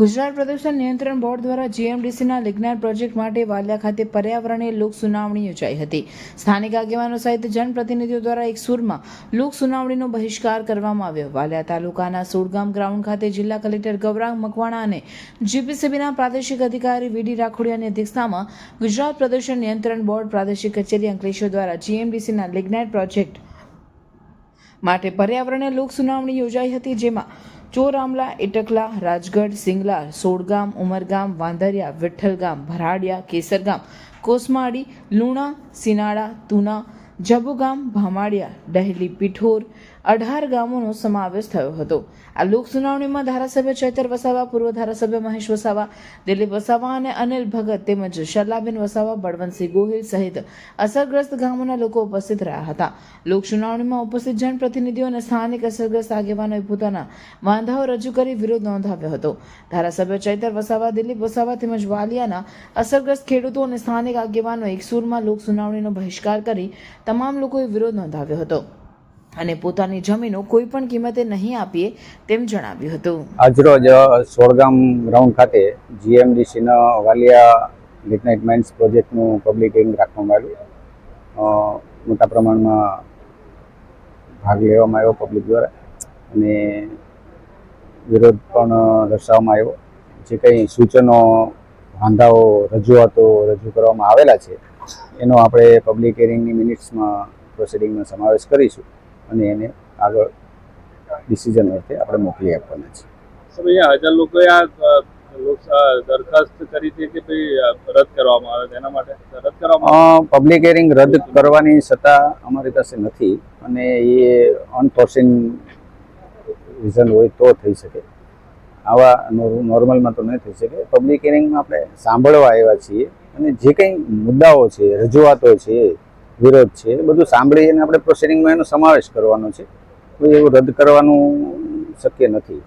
ગુજરાત પ્રદૂષણ નિયંત્રણ બોર્ડ દ્વારા જીએમડીસીના લિગ્નાર પ્રોજેક્ટ માટે વાલિયા ખાતે પર્યાવરણીય લોક સુનાવણી યોજાઈ હતી. સ્થાનિક આગેવાનો સહિત જનપ્રતિનિધિઓ દ્વારા એક સુરમાં લોક સુનાવણીનો બહિષ્કાર કરવામાં આવ્યો. વાલિયા તાલુકાના સુરગામ ગ્રાઉન્ડ ખાતે જિલ્લા કલેક્ટર ગૌરાંગ મકવાણા અને જીપીસીબીના પ્રાદેશિક અધિકારી વીડી રાખોડિયાની અધ્યક્ષતામાં ગુજરાત પ્રદૂષણ નિયંત્રણ બોર્ડ પ્રાદેશિક કચેરી અંકલેશ્વર દ્વારા જીએમડીસીના લિગ્નાઇટ પ્રોજેક્ટ માટે પર્યાવરણીય લોક સુનાવણી યોજાઈ હતી, જેમાં ચોરામલા ઇટકલા રાજગઢ સિંગલા સોડગામ ઉમરગામ વાંદરિયા વિઠ્ઠલગામ ભરાડિયા કેસરગામ કોસમાડી લુણા સિનાળા તુના જબુગામ, ભામાડિયા, ડહેલી, પીઠોર અઢાર ગામોનો સમાવેશ થયો હતો. આ લોક સુનાવણીમાં ધારાસભ્ય ચૈતર વસાવા, પૂર્વ ધારાસભ્ય મહેશ વસાવા, દિલીપ વસાવા અને અનિલ ભગત તેમજ શરલાબેન વસાવા, બળવંતસિંહ ગોહિલ સહિત અસરગ્રસ્ત ગામોના લોકો ઉપસ્થિત રહ્યા હતા. લોક સુનાવણીમાં ઉપસ્થિત જનપ્રતિનિધિઓ અને સ્થાનિક અસરગ્રસ્ત આગેવાનોએ પોતાના વાંધાઓ રજૂ કરી વિરોધ નોંધાવ્યો હતો. ધારાસભ્ય ચૈતર વસાવા, દિલીપ વસાવા તેમજ વાલિયાના અસરગ્રસ્ત ખેડૂતો અને સ્થાનિક આગેવાનો એક સૂરમાં લોક સુનાવણીનો બહિષ્કાર કરી તમામ લોકોએ વિરોધ નોંધાવ્યો હતો. અને પોતાની જમીનો કોઈ પણ કિંમતે નહીં આપીએ તેમ જણાવ્યું હતું. આજરોજ સોળગામ ગ્રાઉન્ડ ખાતે જીએમડીસીના વાલિયા લિગ્નાઇટ માઇન્સ પ્રોજેક્ટનું પબ્લિક હિંગ રાખવામાં આવ્યું. મોટા પ્રમાણમાં ભાગ લેવામાં આવ્યો પબ્લિક દ્વારા. અને વિરોધ પણ દર્શાવવામાં આવ્યો. જે કંઈ સૂચનો વાંધાઓ રજૂઆતો રજૂ કરવામાં આવેલા છે એનો આપણે પબ્લિક હિયરિંગની મિનિટ્સમાં પ્રોસિડિંગમાં સમાવેશ કરીશું અને એને આગળ ડિસિઝન અર્થે આપણે મોકલી આપવાના છે અહીંયા હજાર લોકોએ આ લોક દરખાસ્ત કરી હતી કે ભાઈ રદ કરવામાં આવે તેના માટે રદ કરવામાં પબ્લિક હિયરિંગ રદ કરવાની સત્તા અમારી પાસે નથી અને એ અનફોર્સિન રીઝન હોય તો થઈ શકે. આવા નોર્મલમાં તો નહીં થઈ શકે. પબ્લિક હિયરિંગમાં આપણે સાંભળવા આવ્યા છીએ અને જે કંઈ મુદ્દાઓ છે, રજૂઆતો છે, વિરોધ છે, એ બધું સાંભળી અને આપણે પ્રોસિડિંગમાં એનો સમાવેશ કરવાનો છે. કોઈ એવું રદ કરવાનું શક્ય નથી.